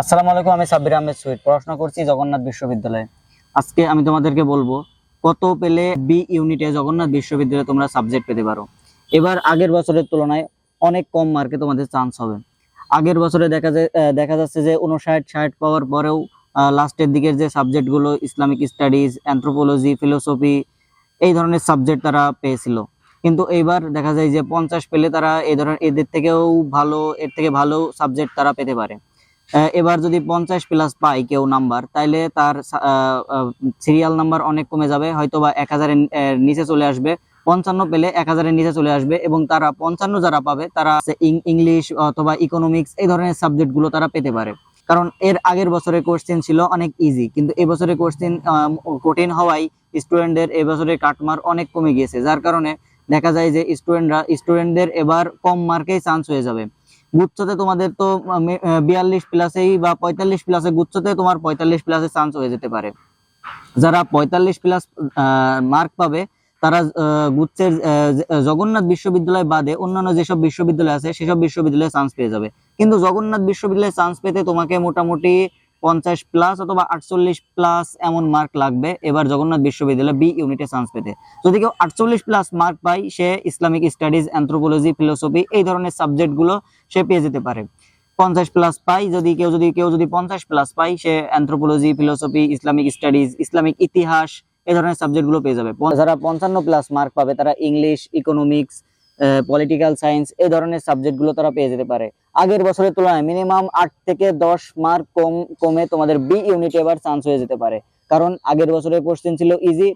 আসসালামু আলাইকুম, আমি সাব্বির আহমেদ সুইট। পড়াশোনা করছি জগন্নাথ বিশ্ববিদ্যালয়ে। আজকে আমি তোমাদেরকে বলব কত পেলে বি ইউনিটে জগন্নাথ বিশ্ববিদ্যালয়ে তোমরা সাবজেক্ট পেতে পারো। এবার আগের বছরের তুলনায় অনেক কম মার্কে তোমাদের চান্স হবে। আগের বছরে দেখা যায় দেখা যাচ্ছে যে উনষাট, ষাট পাওয়ার পরেও লাস্টের দিকের যে সাবজেক্টগুলো ইসলামিক স্টাডিজ অ্যান্থ্রোপোলজি ফিলোসফি এই ধরনের সাবজেক্ট তারা পেয়েছিল। কিন্তু এইবার দেখা যায় যে পঞ্চাশ পেলে তারা এই ধরনের, এদের থেকেও ভালো, এর থেকে ভালো সাবজেক্ট তারা পেতে পারে। এবার যদি পঞ্চাশ প্লাস পায় কেউ নাম্বার তাইলে তার সিরিয়াল নাম্বার অনেক কমে যাবে হয়তো বা এক হাজারের নিচে চলে আসবে। পঞ্চান্ন পেলে এক হাজারের নিচে চলে আসবে এবং তারা পঞ্চান্ন যারা পাবে, তারা ইংলিশ অথবা ইকোনমিক্স এই ধরনের সাবজেক্টগুলো তারা পেতে পারে। কারণ এর আগের বছরের কোশ্চেন ছিল অনেক ইজি কিন্তু এবছরে কোশ্চেন কঠিন হওয়ায় স্টুডেন্টদের এই বছরের কাটমার অনেক কমে গিয়েছে। যার কারণে দেখা যায় যে স্টুডেন্টরা স্টুডেন্টদের এবার কম মার্কেই চান্স হয়ে যাবে। গুচ্ছতে তোমাদের তো বিয়াল্লিশ প্লাসেই বা পঁয়তাল্লিশ প্লাসে গুচ্ছতে তোমার পঁয়তাল্লিশ প্লাসে চান্স হয়ে যেতে পারে। যারা পঁয়তাল্লিশ প্লাস মার্ক পাবে, তারা গুচ্ছের জগন্নাথ বিশ্ববিদ্যালয় বাদে অন্যান্য যেসব বিশ্ববিদ্যালয় আছে, সেসব বিশ্ববিদ্যালয়ে চান্স পেয়ে যাবে। কিন্তু জগন্নাথ বিশ্ববিদ্যালয়ে চান্স পেতে তোমাকে মোটামুটি পঞ্চাশ প্লাস অথবা আটচল্লিশ প্লাস এমন মার্ক লাগবে। এবার জগন্নাথ বিশ্ববিদ্যালয় বি ইউনিটে চান্স পেতে। যদি কেউ আটচল্লিশ প্লাস মার্ক পায়, সে ইসলামিক স্টাডিজ অ্যান্থ্রোপোলজি ফিলোসফি এই ধরনের সাবজেক্টগুলো সে পেয়ে যেতে পারে। পঞ্চাশ প্লাস পাই যদি কেউ যদি কেউ, যদি পঞ্চাশ প্লাস পাই সে anthropology philosophy Islamic studies Islamic ইতিহাস এই ধরনের সাবজেক্টগুলো পেয়ে যাবে। যারা পঞ্চান্ন প্লাস মার্ক পাবে, তারা ইংলিশ ইকোনমিক্স পলিটিক্যাল সায়েন্স এই ধরনের সাবজেক্টগুলো তারা পেয়ে যেতে পারে। আগের বছরের তুলনায় মিনিমাম আট থেকে দশ মার্ক কম, কমে তোমাদের বি ইউনিটে এবার চান্স হয়ে যেতে পারে। কারণ আগের বছরের কোশ্চেন ছিল ইজি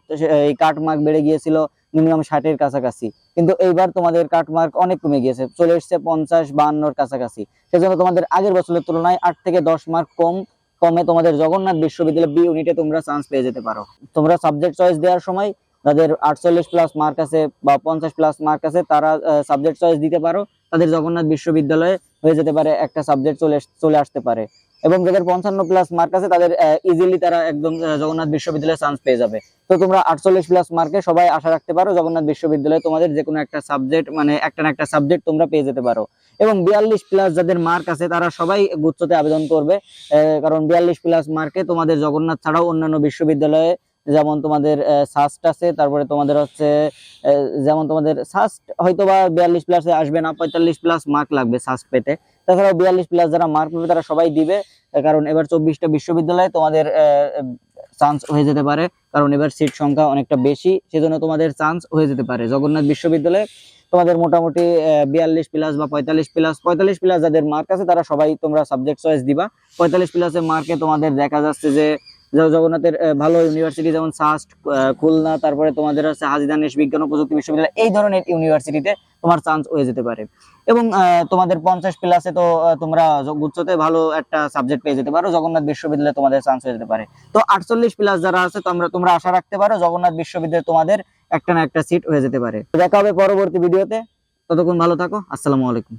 এই কাট মার্ক বেড়ে গিয়েছিল মিনিমাম ষাটের কাছাকাছি। কিন্তু এইবার তোমাদের কাট মার্ক অনেক কমে গিয়েছে, চলে এসছে পঞ্চাশ বাহান্নর কাছাকাছি। সেজন্য তোমাদের আগের বছরের তুলনায় আট থেকে দশ মার্ক কম, কমে তোমাদের জগন্নাথ বিশ্ববিদ্যালয় বি ইউনিটে তোমরা চান্স পেয়ে যেতে পারো। তোমরা সাবজেক্ট চয়েস দেওয়ার সময় তাদের আটচল্লিশ প্লাস মার্ক আছে বা পঞ্চাশ প্লাস মার্ক আছে, তারা সাবজেক্ট চয়েস দিতে পারো। তাদের জগন্নাথ বিশ্ববিদ্যালয়ে হয়ে যেতে পারে, একটা সাবজেক্ট চলে চলে আসতে পারে। এবং যাদের পঞ্চান্ন প্লাস মার্ক আছে, তাদের ইজিলি তারা একদম জগন্নাথ বিশ্ববিদ্যালয়ে চান্স পেয়ে যাবে। তো তোমরা আটচল্লিশ প্লাস মার্কে সবাই আশা রাখতে পারো, জগন্নাথ বিশ্ববিদ্যালয়ে তোমাদের যে কোনো একটা সাবজেক্ট মানে একটা না একটা সাবজেক্ট তোমরা পেয়ে যেতে পারো। এবং বিয়াল্লিশ প্লাস যাদের মার্ক আছে, তারা সবাই গুচ্ছতে আবেদন করবে কারণ বিয়াল্লিশ প্লাস মার্কে তোমাদের জগন্নাথ ছাড়াও অন্যান্য বিশ্ববিদ্যালয়ে যেমন তোমাদের সাস্ট আছে, তারপরে তোমাদের হচ্ছে যেমন তোমাদের সাস্ট হয়তো বা বিয়াল্লিশ প্লাসে আসবে না, পঁয়তাল্লিশ প্লাস মার্ক লাগবে সাস্ট পেতে। তাছাড়াও বিয়াল্লিশ প্লাস যারা মার্ক পাবে তারা সবাই দিবে কারণ এবার চব্বিশটা বিশ্ববিদ্যালয়ে তোমাদের চান্স হয়ে যেতে পারে, কারণ এবার সিট সংখ্যা অনেকটা বেশি, সেজন্য তোমাদের চান্স হয়ে যেতে পারে। জগন্নাথ বিশ্ববিদ্যালয়ে তোমাদের মোটামুটি বিয়াল্লিশ প্লাস বা পঁয়তাল্লিশ প্লাস পঁয়তাল্লিশ প্লাস যাদের মার্ক আছে, তারা সবাই তোমরা সাবজেক্ট চয়েস দিবা। পঁয়তাল্লিশ প্লাসের মার্কে তোমাদের দেখা যাচ্ছে যে জগন্নাথের ভালো ইউনিভার্সিটি যেমন সাস্ট খুলনা, তারপরে তোমাদের আছে হাজি দানেশ বিজ্ঞান ও প্রযুক্তি বিশ্ববিদ্যালয়, এই ধরনের ইউনিভার্সিটিতে তোমার চান্স হয়ে যেতে পারে। এবং তোমাদের পঞ্চাশ প্লাসে তো তোমরা গুচ্ছতে ভালো একটা সাবজেক্ট পেয়ে যেতে পারো, জগন্নাথ বিশ্ববিদ্যালয়ে তোমাদের চান্স হয়ে যেতে পারে। তো আটচল্লিশ প্লাস যারা আছে, তোমরা তোমরা আশা রাখতে পারো জগন্নাথ বিশ্ববিদ্যালয়ে তোমাদের একটা না একটা সিট হয়ে যেতে পারে। দেখা হবে পরবর্তী ভিডিওতে ততক্ষণ ভালো থাকো, আসসালামু আলাইকুম।